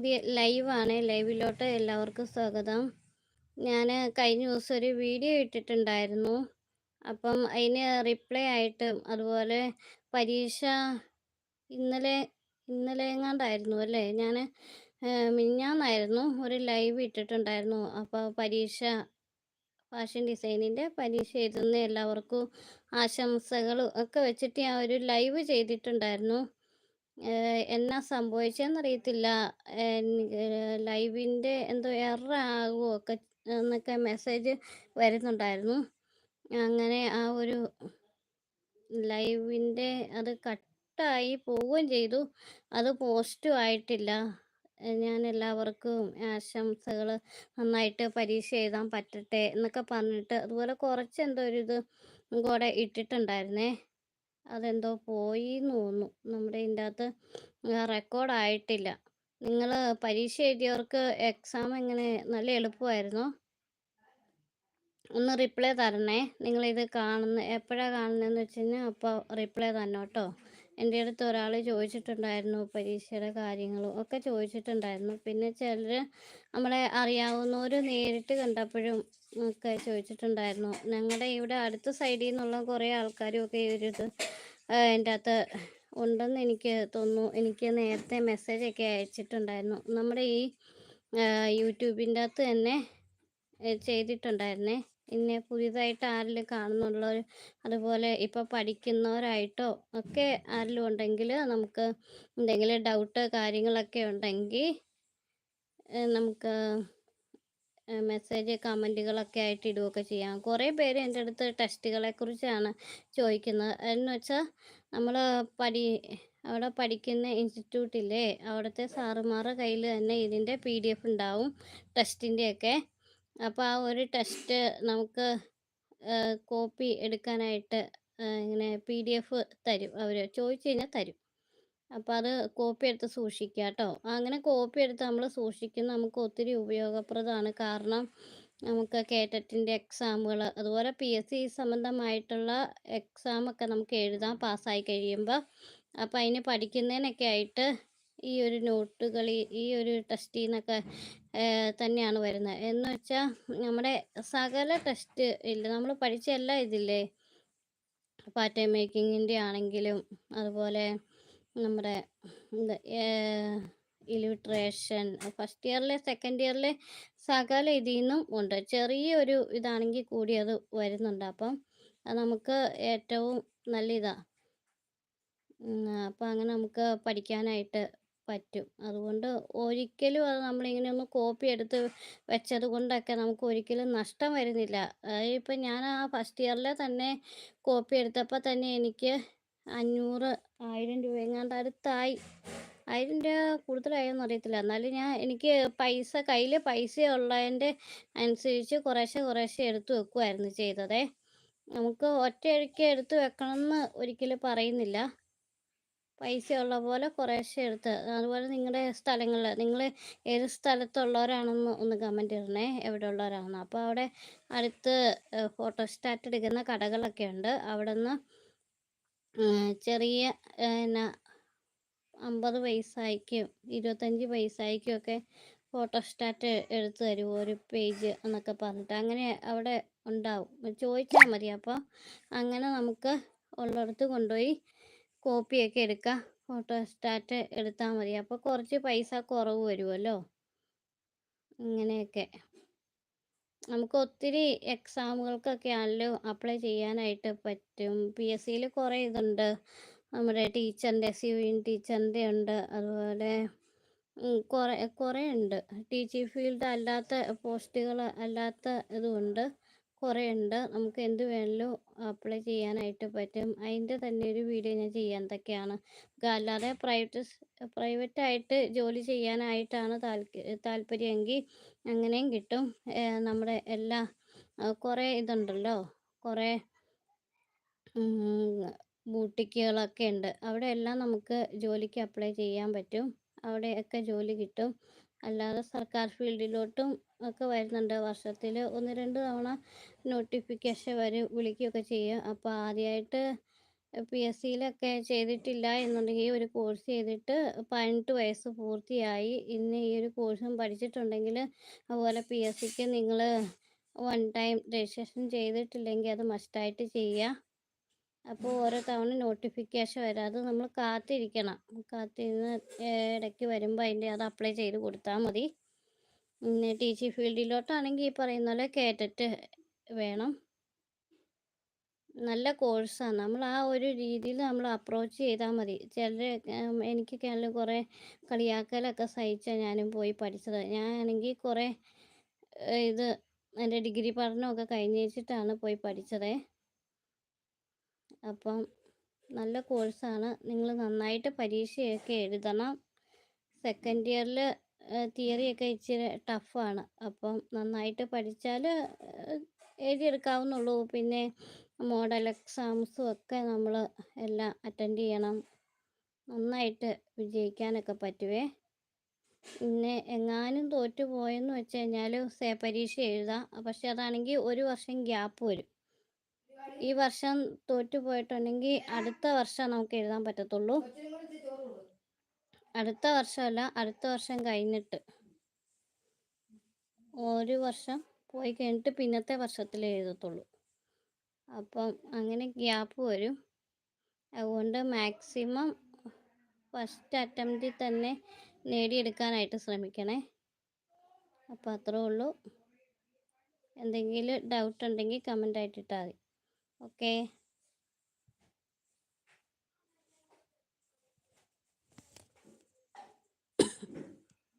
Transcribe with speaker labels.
Speaker 1: പുതിയ ലൈവാണ്. ലൈവിലോട്ട് എല്ലാവർക്കും സ്വാഗതം. ഞാൻ കഴിഞ്ഞ ദിവസം ഒരു വീഡിയോ ഇട്ടിട്ടുണ്ടായിരുന്നു. അപ്പം അതിന് റിപ്ലൈ ആയിട്ടും അതുപോലെ പരീക്ഷ ഇന്നലെ ഇന്നലെ എങ്ങാണ്ടായിരുന്നു അല്ലേ ഞാൻ മിഞ്ഞാന്നായിരുന്നു ഒരു ലൈവ് ഇട്ടിട്ടുണ്ടായിരുന്നു. അപ്പോൾ പരീക്ഷ ഫാഷൻ ഡിസൈനിന്റെ പരീക്ഷ എഴുതുന്ന എല്ലാവർക്കും ആശംസകളും ഒക്കെ വെച്ചിട്ട് ഞാൻ ഒരു ലൈവ് ചെയ്തിട്ടുണ്ടായിരുന്നു. എന്നാ സംഭവിച്ചെന്നറിയത്തില്ല. ലൈവിന്റെ എന്തോ എറർ ആകുമോ ഒക്കെ എന്നൊക്കെ മെസ്സേജ് വരുന്നുണ്ടായിരുന്നു. അങ്ങനെ ആ ഒരു ലൈവിന്റെ അത് കട്ടായി പോവുകയും ചെയ്തു. അത് പോസ്റ്റും ആയിട്ടില്ല. ഞാൻ എല്ലാവർക്കും ആശംസകൾ. നന്നായിട്ട് പരീക്ഷ എഴുതാൻ പറ്റട്ടെ എന്നൊക്കെ പറഞ്ഞിട്ട് അതുപോലെ കുറച്ച് എന്തോ ഒരു ഇത് കൂടെ ഇട്ടിട്ടുണ്ടായിരുന്നേ. അതെന്തോ പോയി തോന്നുന്നു. നമ്മുടെ ഇതിന്റെ അകത്ത് റെക്കോർഡ് ആയിട്ടില്ല. നിങ്ങൾ പരീക്ഷ എഴുതിയവർക്ക് എക്സാം എങ്ങനെ നല്ല എളുപ്പമായിരുന്നോ? ഒന്ന് റിപ്ലൈ തരണേ. നിങ്ങളിത് കാണുന്ന എപ്പോഴാണ് കാണുന്നതെന്ന് വെച്ച് കഴിഞ്ഞാൽ അപ്പോൾ റിപ്ലൈ തന്നെ കേട്ടോ എന്റെ അടുത്ത് ഒരാൾ ചോദിച്ചിട്ടുണ്ടായിരുന്നു പരീക്ഷയുടെ കാര്യങ്ങളും ഒക്കെ ചോദിച്ചിട്ടുണ്ടായിരുന്നു. പിന്നെ ചിലർ നമ്മളെ അറിയാവുന്നവർ നേരിട്ട് കണ്ടപ്പോഴും ഒക്കെ ചോദിച്ചിട്ടുണ്ടായിരുന്നു. ഞങ്ങളുടെ ഇവിടെ അടുത്ത സൈഡിൽ നിന്നുള്ള കുറേ ആൾക്കാരും ഒക്കെ ഒരു എന്റെ അകത്ത് ഉണ്ടെന്ന് എനിക്ക് തോന്നുന്നു. എനിക്ക് നേരത്തെ മെസ്സേജൊക്കെ അയച്ചിട്ടുണ്ടായിരുന്നു. നമ്മുടെ ഈ യൂട്യൂബിന്റെ അകത്ത് തന്നെ ചെയ്തിട്ടുണ്ടായിരുന്നേ. ഇന്നെ പുതിയതായിട്ട് ആരെങ്കിലും കാണുന്നുള്ളവർ അതുപോലെ ഇപ്പോൾ പഠിക്കുന്നവരായിട്ടോ ഒക്കെ ആരെങ്കിലും ഉണ്ടെങ്കിൽ നമുക്ക് എന്തെങ്കിലും ഡൗട്ട് കാര്യങ്ങളൊക്കെ ഉണ്ടെങ്കിൽ നമുക്ക് മെസ്സേജ് കമന്റുകളൊക്കെ ആയിട്ട് ഇടുകയൊക്കെ ചെയ്യാം. കുറേ പേര് എന്റെ അടുത്ത് ടെസ്റ്റുകളെ കുറിച്ചാണ് ചോദിക്കുന്നത്. എന്ന് വെച്ചാൽ നമ്മൾ പഠി അവിടെ പഠിക്കുന്ന ഇൻസ്റ്റിറ്റ്യൂട്ടിലെ അവിടുത്തെ സാറുമാരുടെ കയ്യിൽ തന്നെ ഇതിന്റെ പി ഡി എഫ് ഉണ്ടാവും ടെസ്റ്റിന്റെയൊക്കെ അപ്പോൾ ആ ഒരു ടെസ്റ്റ് നമുക്ക് കോപ്പി എടുക്കാനായിട്ട് ഇങ്ങനെ പി ഡി എഫ് തരും. അവർ ചോദിച്ചു കഴിഞ്ഞാൽ തരും. അപ്പോൾ അത് കോപ്പി എടുത്ത് സൂക്ഷിക്കുക കേട്ടോ അങ്ങനെ കോപ്പി എടുത്ത് നമ്മൾ സൂക്ഷിക്കുന്നത് നമുക്ക് ഒത്തിരി ഉപയോഗപ്രദമാണ്. കാരണം നമുക്ക് കേറ്ററ്റിന്റെ എക്സാമുകൾ അതുപോലെ പി എസ് സി സംബന്ധമായിട്ടുള്ള എക്സാമൊക്കെ നമുക്ക് എഴുതാൻ പാസ്സായി കഴിയുമ്പോൾ അപ്പോൾ അതിന് പഠിക്കുന്നതിനൊക്കെ ആയിട്ട് ഈ ഒരു നോട്ടുകൾ ഈ ഒരു ടെസ്റ്റിൽ നിന്നൊക്കെ തന്നെയാണ് വരുന്നത്. എന്ന് വെച്ചാൽ നമ്മുടെ സകല ടെസ്റ്റ് ഇല്ല നമ്മൾ പഠിച്ച എല്ലാ ഇതില്ലേ? പാറ്റേൺ മേക്കിങ്ങിന്റെ ആണെങ്കിലും അതുപോലെ നമ്മുടെ ഇലിട്രേഷൻ ഫസ്റ്റ് ഇയറിലെ സെക്കൻഡ് ഇയറിലെ സകല ഇതിൽ നിന്നും ഉണ്ട്. ചെറിയൊരു ഇതാണെങ്കിൽ കൂടി അത് വരുന്നുണ്ട്. അപ്പം അത് നമുക്ക് ഏറ്റവും നല്ല ഇതാണ് അപ്പം അങ്ങനെ നമുക്ക് പഠിക്കാനായിട്ട് പറ്റും. അതുകൊണ്ട് ഒരിക്കലും അത് നമ്മളിങ്ങനെ ഒന്ന് കോപ്പി എടുത്ത് വെച്ചത് കൊണ്ടൊക്കെ നമുക്ക് ഒരിക്കലും നഷ്ടം വരുന്നില്ല. ഇപ്പം ഞാൻ ആ ഫസ്റ്റ് ഇയറിലെ തന്നെ കോപ്പി എടുത്തപ്പോൾ തന്നെ എനിക്ക് അഞ്ഞൂറ് ആയിരം രൂപ എങ്ങാണ്ട് അടുത്തായി. ആയിരം രൂപ കൂടുതലായോന്ന് അറിയത്തില്ല. എന്നാലും ഞാൻ എനിക്ക് പൈസ കയ്യിൽ പൈസ ഉള്ളതിന്റെ അനുസരിച്ച് കുറേശ്ശെ കുറേശ്ശെ എടുത്തു വെക്കുമായിരുന്നു ചെയ്തതേ. നമുക്ക് ഒറ്റയടിക്ക് എടുത്തു വെക്കണമെന്ന് ഒരിക്കലും പറയുന്നില്ല. പൈസ ഉള്ള പോലെ കുറേശ്ശെ എടുത്ത്. അതുപോലെ നിങ്ങളുടെ സ്ഥലങ്ങളിൽ നിങ്ങൾ ഏത് സ്ഥലത്തുള്ളവരാണെന്ന് ഒന്ന് കമന്റ് ഇടണേ. എവിടെ ഉള്ളവരാണെന്ന് അപ്പോൾ അവിടെ അടുത്ത് ഫോട്ടോസ്റ്റാറ്റ് എടുക്കുന്ന കടകളൊക്കെ ഉണ്ട്. അവിടെ നിന്ന് ചെറിയ എന്നാ അമ്പത് പൈസയ്ക്കും ഇരുപത്തഞ്ച് പൈസയ്ക്കും ഒക്കെ ഫോട്ടോസ്റ്റാറ്റ് എടുത്തു തരും. ഒരു പേജ് എന്നൊക്കെ പറഞ്ഞിട്ട്. അങ്ങനെ അവിടെ ഉണ്ടാവും. ചോദിച്ചാൽ മതി. അപ്പോൾ അങ്ങനെ നമുക്ക് ഉള്ളിടത്ത് കൊണ്ടുപോയി കോപ്പിയൊക്കെ എടുക്കുക ഫോട്ടോസ്റ്റാറ്റ് എടുത്താൽ മതി. അപ്പോൾ കുറച്ച് പൈസ കുറവ് വരുമല്ലോ ഇങ്ങനെയൊക്കെ. നമുക്ക് ഒത്തിരി എക്സാമുകൾക്കൊക്കെ ആണല്ലോ അപ്ലൈ ചെയ്യാനായിട്ട് പറ്റും. പി എസ് സിയിൽ കുറേ ഇതുണ്ട്. നമ്മുടെ ടീച്ചറിന്റെ സിവിൻ ടീച്ചറിന്റെ ഉണ്ട്. അതുപോലെ കുറേ കുറേ ഉണ്ട്. ടീച്ചിങ് ഫീൽഡ് അല്ലാത്ത പോസ്റ്റുകൾ അല്ലാത്ത ഇതുമുണ്ട് കുറേ ഉണ്ട് നമുക്ക് എന്ത് വേണമല്ലോ അപ്ലൈ ചെയ്യാനായിട്ട് പറ്റും. അതിന്റെ തന്നെ ഒരു വീഡിയോ ഞാൻ ചെയ്യാൻ എന്തൊക്കെയാണ് അല്ലാതെ പ്രൈവറ്റ് പ്രൈവറ്റ് ആയിട്ട് ജോലി ചെയ്യാനായിട്ടാണ് താല്പ താല്പര്യമെങ്കിൽ അങ്ങനെയും കിട്ടും. നമ്മുടെ എല്ലാ കുറേ ഇതുണ്ടല്ലോ. കുറേ ബൂട്ടിക്കുകളൊക്കെ ഉണ്ട്. അവിടെ എല്ലാം നമുക്ക് ജോലിക്ക് അപ്ലൈ ചെയ്യാൻ പറ്റും. അവിടെയൊക്കെ ജോലി കിട്ടും. അല്ലാതെ സർക്കാർ ഫീൽഡിലോട്ടും ഒക്കെ വരുന്നുണ്ട്. വർഷത്തിൽ ഒന്ന് രണ്ട് തവണ നോട്ടിഫിക്കേഷൻ വരും വിളിക്കുകയൊക്കെ ചെയ്യും. അപ്പോൾ ആദ്യമായിട്ട് പി എസ് സിയിലൊക്കെ ചെയ്തിട്ടില്ല എന്നുണ്ടെങ്കിൽ ഒരു കോഴ്സ് ചെയ്തിട്ട് പതിനെട്ട് വയസ്സ് പൂർത്തിയായി. ഇന്ന് ഈ ഒരു കോഴ്സും പഠിച്ചിട്ടുണ്ടെങ്കിൽ അതുപോലെ പി എസ് സിക്ക് നിങ്ങൾ വൺ ടൈം രജിസ്ട്രേഷൻ ചെയ്തിട്ടില്ലെങ്കിൽ അത് മസ്റ്റായിട്ട് ചെയ്യുക. അപ്പോൾ ഓരോ തവണ നോട്ടിഫിക്കേഷൻ വരും. അത് നമ്മൾ കാത്തിരിക്കണം. കാത്തിരുന്ന് ഇടയ്ക്ക് വരുമ്പോൾ അതിന്റെ അത് അപ്ലൈ ചെയ്ത് കൊടുത്താൽ മതി. പിന്നെ ടീച്ചിങ് ഫീൽഡിലോട്ടാണെങ്കിൽ ഈ പറയുന്ന പോലെ കേട്ടിട്ട് വേണം. നല്ല കോഴ്സാണ് നമ്മൾ ആ ഒരു രീതിയിൽ നമ്മൾ അപ്രോച്ച് ചെയ്താൽ മതി. ചിലർ എനിക്ക് ആണെങ്കിലും കുറേ കളിയാക്കലൊക്കെ സഹിച്ചാൽ ഞാനും പോയി പഠിച്ചത്. ഞാനാണെങ്കിൽ കുറേ ഇത് എന്റെ ഡിഗ്രി പഠനമൊക്കെ കഴിഞ്ഞ് വെച്ചിട്ടാണ് പോയി പഠിച്ചത്. അപ്പം നല്ല കോഴ്സാണ്. നിങ്ങൾ നന്നായിട്ട് പരീക്ഷയൊക്കെ എഴുതണം. സെക്കൻഡ് ഇയറിൽ തിയറിയൊക്കെ ഇച്ചിരി ടഫാണ്. അപ്പം നന്നായിട്ട് പഠിച്ചാൽ എഴുതിയെടുക്കാവുന്നുള്ളൂ. പിന്നെ മോഡൽ എക്സാംസും ഒക്കെ നമ്മൾ എല്ലാം അറ്റൻഡ് ചെയ്യണം. നന്നായിട്ട് വിജയിക്കാനൊക്കെ പറ്റുവേ. പിന്നെ എങ്ങാനും തോറ്റു പോയെന്ന് വെച്ച് കഴിഞ്ഞാൽ സേ പരീക്ഷ എഴുതാം. പക്ഷെ അതാണെങ്കിൽ ഒരു വർഷം ഗ്യാപ്പ് വരും. ഈ വർഷം തോറ്റു പോയിട്ടുണ്ടെങ്കിൽ അടുത്ത വർഷം നമുക്ക് എഴുതാൻ പറ്റത്തുള്ളൂ. അടുത്ത വർഷമല്ല അടുത്ത വർഷം കഴിഞ്ഞിട്ട്. ഒരു വർഷം പോയി കഴിഞ്ഞിട്ട് പിന്നത്തെ വർഷത്തിൽ എഴുതത്തുള്ളൂ. അപ്പം അങ്ങനെ ഗ്യാപ്പ് വരും. അതുകൊണ്ട് മാക്സിമം ഫസ്റ്റ് അറ്റംപ്റ്റിൽ തന്നെ നേടിയെടുക്കാനായിട്ട് ശ്രമിക്കണേ. അപ്പോൾ അത്രേ ഉള്ളൂ. എന്തെങ്കിലും ഡൗട്ട് ഉണ്ടെങ്കിൽ കമന്റ് ആയിട്ടിട്ടാൽ മതി. ഓക്കേ